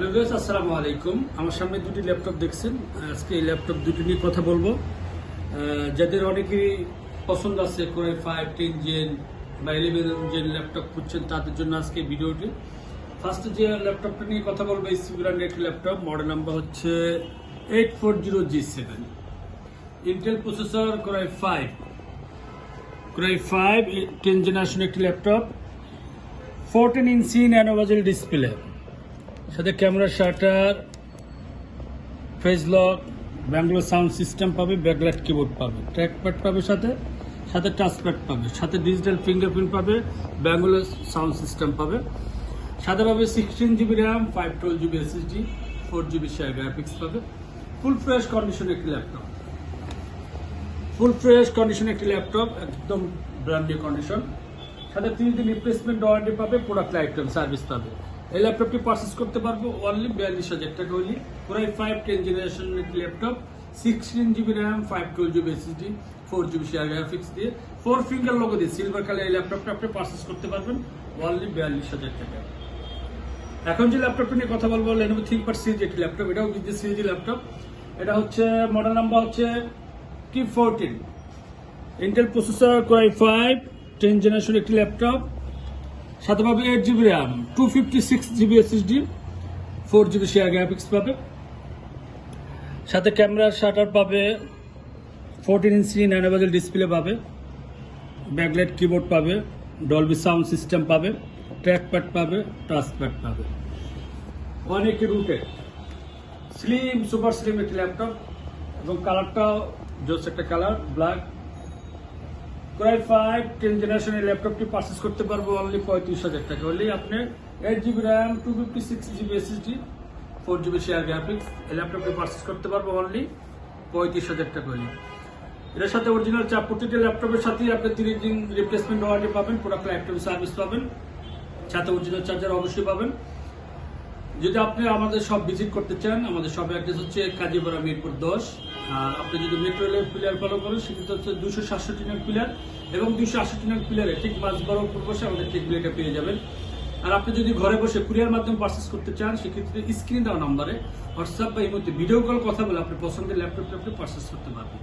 Hello viewers আসসালামু আলাইকুম। আমার সামনে দুটি ল্যাপটপ দেখছেন। আজকে এই ল্যাপটপ দুটি নিয়ে কথা বলব। যাদের অনেকেরই পছন্দ আছে core i five ten gen বা ইলেভেন জেন ল্যাপটপ খুঁজছেন, তাদের জন্য আজকে ভিডিওটি। ফার্স্ট যে ল্যাপটপটা নিয়ে কথা বলব, এই সিভিলার একটি ল্যাপটপ মডেল নাম্বার হচ্ছে eight four zero G seven Intel processor core i five core i five ten generation একটি laptop fourteen inch nano bezel display সাথে ক্যামেরা, শাটার ফেস লক ব্যাঙ্গলোর সাউন্ড সিস্টেম পাবে ব্যাকলাইট কিবোর্ড পাবে trackpad পাবে সাথে সাথে touchpad পাবে, সাথে ডিজিটাল ফিঙ্গারপ্রিন্ট পাবে ব্যাঙ্গলোর সাউন্ড সিস্টেম পাবে। সাথে পাবে sixteen GB RAM five twelve GB SSD four GB share graphics পাবে। ফুল ফ্রেশ কন্ডিশন একটি ল্যাপটপ ফুল ফ্রেশ কন্ডিশন একটি ল্যাপটপ একদম ব্র্যান্ড কন্ডিশন সাথে তিন দিন রিপ্লেসমেন্ট ওয়ারেন্টি পাবে প্রোডাক্ট লাইফ টাইম সার্ভিস পাবে। এই ল্যাপটপটি পারচেস করতে পারব অনলি বিয়াল্লিশ হাজার টাকা হলি পুরাই ফাইভ টেন জেনারেশন একটি laptop sixteen GB RAM five twelve GB SSD four GB share graphics দিয়ে। ফোর ফিঙ্গার লোগো দিয়ে সিলভার কালার এই ল্যাপটপটা আপনি পারচেস করতে পারবেন অনলি বিয়াল্লিশ হাজার টাকা। এখন যে ল্যাপটপটা নিয়ে কথা বলব লেনোভো থিঙ্কপ্যাড সিরিজ একটি ল্যাপটপ, এটাও বিজনেস সিরিজ ল্যাপটপ। এটা হচ্ছে মডেল নাম্বার হচ্ছে T fourteen Intel processor core i five ten generation একটি ল্যাপটপ। সাথে পাবে eight GB RAM two fifty six GB SSD four GB share graphics পাবে। সাথে ক্যামেরার শাটার পাবে fourteen inch nano bezel display পাবে। ব্যাকলাইট কিবোর্ড পাবে ডলবি সাউন্ড সিস্টেম পাবে ট্র্যাকপ্যাড পাবে টাচপ্যাড পাবে। অনেক রুটে স্লিম সুপার স্লিম একটি ল্যাপটপ এবং কালারটাও জোস একটা colour black core i five ten জেনারেশনের ল্যাপটপটি পারচেস করতে পারব অনলি পঁয়ত্রিশ হাজার টাকা। হলে আপনি eight GB RAM two fifty six GB SSD four GB share graphics এই ল্যাপটপটি পারচেস করতে পারব অনলি পঁয়ত্রিশ হাজার টাকা হলে। এটার সাথে অরিজিনাল চাপ প্রতিটা ল্যাপটপের সাথেই আপনি তিরিশ দিন রিপ্লেসমেন্ট ওয়ারেন্টি পাবেন প্রোডাক্ট টাইম সার্ভিস পাবেন, সাথে অরিজিনাল চার্জার অবশ্যই পাবেন। যদি আপনি আমাদের সব ভিজিট করতে চান, আমাদের সব অ্যাড্রেস হচ্ছে কাজীপাড়া মিরপুর দশ আর আপনি যদি মেট্রো রেলের পিলার ফলো করেন, সেক্ষেত্রে হচ্ছে দুশো সাতষট্টি নং পিলার এবং দুশো আটষট্টি নং পিলারে ঠিক মাছ বড় বসে আমাদের ঠিক বিলেটা পেয়ে যাবেন। আর আপনি যদি ঘরে বসে কুরিয়ার মাধ্যমে পারচেস করতে চান, সেক্ষেত্রে স্ক্রিন দেওয়া নাম্বারে হোয়াটসঅ্যাপ বা এই মধ্যে ভিডিও কল কথা বলে আপনি পছন্দের ল্যাপটপটা আপনি পারচেস করতে পারবেন।